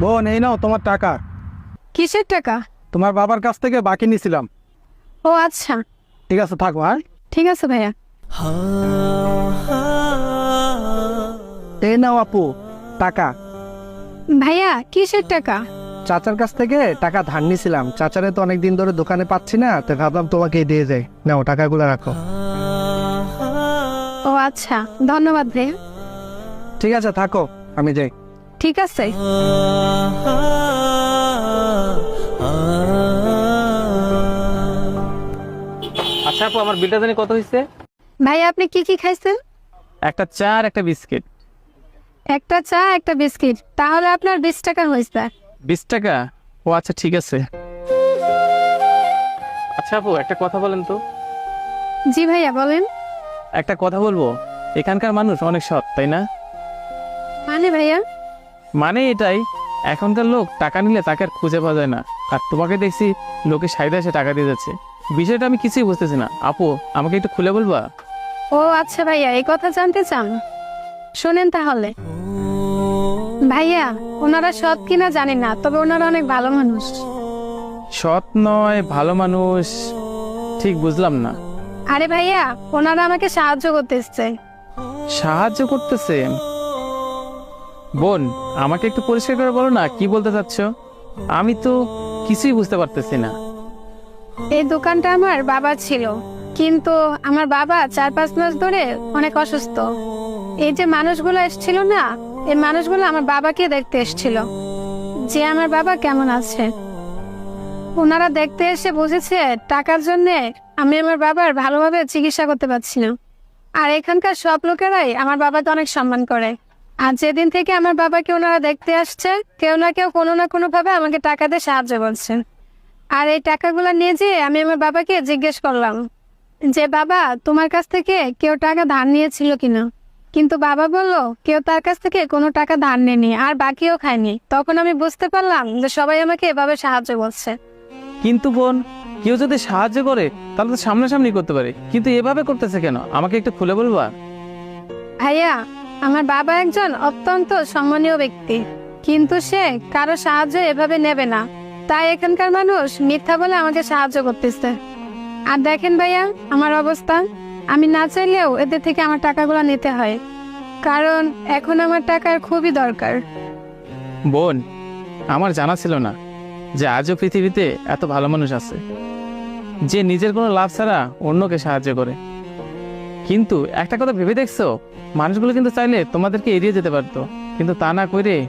বোন এই নাও তোমার টাকা। কিসের টাকা? তোমার বাবার কাছ থেকে বাকি নিয়েছিলাম ও আচ্ছা। ঠিক আছে থাকো হ্যাঁ? ঠিক আছে ভাইয়া। এই নাও আপু টাকা। ভাইয়া কিসের টাকা? চাচার কাছ থেকে টাকা ধার নিছিলাম। চাচারে তো অনেক দিন ধরে দোকানে পাচ্ছি না তো ভাবলাম তোমাকে দিয়ে যাই। নাও টাকাগুলো রাখো। ও আচ্ছা। ধন্যবাদ ভাইয়া। ঠিক আছে থাকো আমি যাই। ঠিক আছে? আচ্ছা আপু আমার বিলটা জানি কত হয়েছে ভাইয়া আপনি কি কি খাইছেন? একটা চা আর একটা বিস্কিট। একটা চা একটা বিস্কিট। তাহলে আপনার বিশ টাকা হয়েছে। বিশ টাকা? ও আচ্ছা ঠিক আছে। আচ্ছা আপু একটা কথা বলেন তো। জি ভাইয়া বলেন। একটা কথা বলব? এখানকার মানুষ অনেক সৎ তাই না? মানে ভাইয়া? মানে এটাই এখনকার লোক টাকা নিলে তাকে আর খুঁজে পাওয়া যায় না। আর তোমাকে দেখছি লোকে সাইডে এসে টাকা দিয়ে যাচ্ছে। বিষয়টা আমি কিছুই বুঝতেছি না। আপু আমাকে একটু খুলে বলবা? ও আচ্ছা ভাইয়া এই কথা জানতে চান। শোনেন তাহলে। ভাইয়া ওনারা সৎ কিনা জানি না তবে ওনারা অনেক ভালো মানুষ। সৎ নয় ভালো মানুষ ঠিক বুঝলাম না। আরে ভাইয়া ওনারা আমাকে সাহায্য করতে এসছে। সাহায্য করতেছে? বোন, আমাকে একটু পরিষ্কার করে বলো না, কি বলতে চাচ্ছ? আমি তো কিছুই বুঝতে পারতেছি না। এই দোকানটা আমার বাবা ছিল, কিন্তু আমার বাবা চার পাঁচ মাস ধরে অনেক অসুস্থ। এই যে মানুষগুলো এসেছিল না, এই মানুষগুলো আমার বাবাকে দেখতে এসেছিল। যে আমার বাবা কেমন আছে? ওনারা দেখতে এসে বুঝেছে টাকার জন্য আমি আমার বাবার ভালোভাবে চিকিৎসা করতে পারছি না। আর এখানকার সব লোকেরাই আমার বাবাকে অনেক সম্মান করে। আর যেদিন থেকে আমার বাবাকে ওনারা দেখতে আসছে কেউ না কেউ কোনো না কোনো ভাবে আমাকে টাকা দিয়ে সাহায্য করছে। আর এই টাকাগুলো নিয়ে যেয়ে আমি আমার বাবাকে জিজ্ঞেস করলাম যে বাবা তোমার কাছ থেকে কেউ টাকা ধার নিয়েছিল কিনা? কিন্তু বাবা বলল কেউ তার কাছ থেকে কোনো টাকা ধার নেয়নি আর বাকিও খায়নি। তখন আমি বুঝতে পারলাম যে সবাই আমাকে এভাবে সাহায্য করছে। কিন্তু বোন কেউ যদি সাহায্য করে তাহলে তো সামনাসামনি করতে পারে। কিন্তু এভাবে করতেছে কেন? আমাকে একটু খুলে বলবা? ভাইয়া আমার বাবা একজন অত্যন্ত সম্মানীয় ব্যক্তি, কিন্তু সে কারও সাহায্য এভাবে নেবে না। তাই এখানকার মানুষ মিথ্যা বলে আমাকে সাহায্য করতেছে। আর দেখেন ভাইয়া, আমার অবস্থা। আমি না চাইলেও এদের থেকে আমার টাকাগুলো নিতে হয়। কারণ এখন আমার টাকার খুবই দরকার। বোন, আমার জানা ছিল না যে আজও পৃথিবীতে এত ভালো মানুষ আছে, যে নিজের কোনো লাভ ছাড়া অন্যকে সাহায্য করে। কিন্তু একটা কথা ভেবে দেখছ? মানুষগুলো কিন্তু চাইলে তোমাদেরকে এড়িয়ে যেতে পারতো। কিন্তু তা না করে